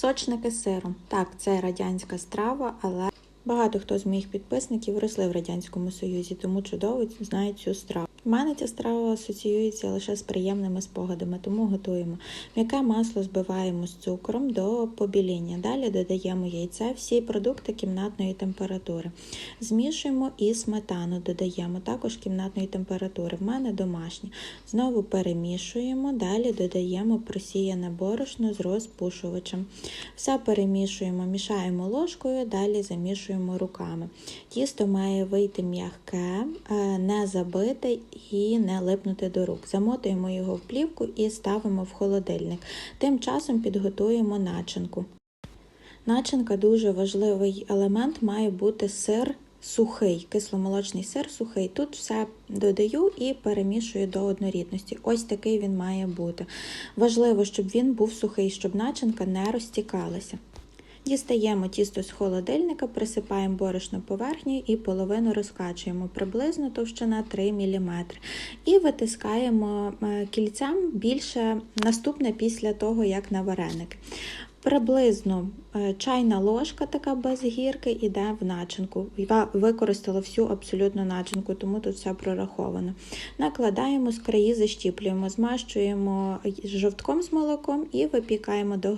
Сочники з сиром. Так, це радянська страва, але багато хто з моїх підписників росли в Радянському Союзі, тому чудово знають цю страву. У мене ця страва асоціюється лише з приємними спогадами, тому готуємо. М'яке масло збиваємо з цукром до побіління. Далі додаємо яйце, всі продукти кімнатної температури. Змішуємо і сметану додаємо також кімнатної температури. В мене домашні. Знову перемішуємо, далі додаємо просіяне борошно з розпушувачем. Все перемішуємо, мішаємо ложкою, далі замішуємо руками. Тісто має вийти м'яке, е, не забите і не липнути до рук. Замотуємо його в плівку і ставимо в холодильник. Тим часом підготуємо начинку. Начинка дуже важливий елемент має бути сир сухий, кисломолочний сир сухий. Тут все додаю і перемішую до однорідності. Ось такий він має бути. Важливо, щоб він був сухий, щоб начинка не розтікалася. Дістаємо тісто з холодильника, присипаємо борошно поверхнею і половину розкачуємо приблизно товщина 3 мм. І витискаємо е, кільцем більше наступне після того, як на вареник. Приблизно е, чайна ложка, така без гірки, іде в начинку. Я використала всю абсолютно начинку, тому тут все прораховано. Накладаємо з краї, защіплюємо, змащуємо жовтком з молоком і випікаємо до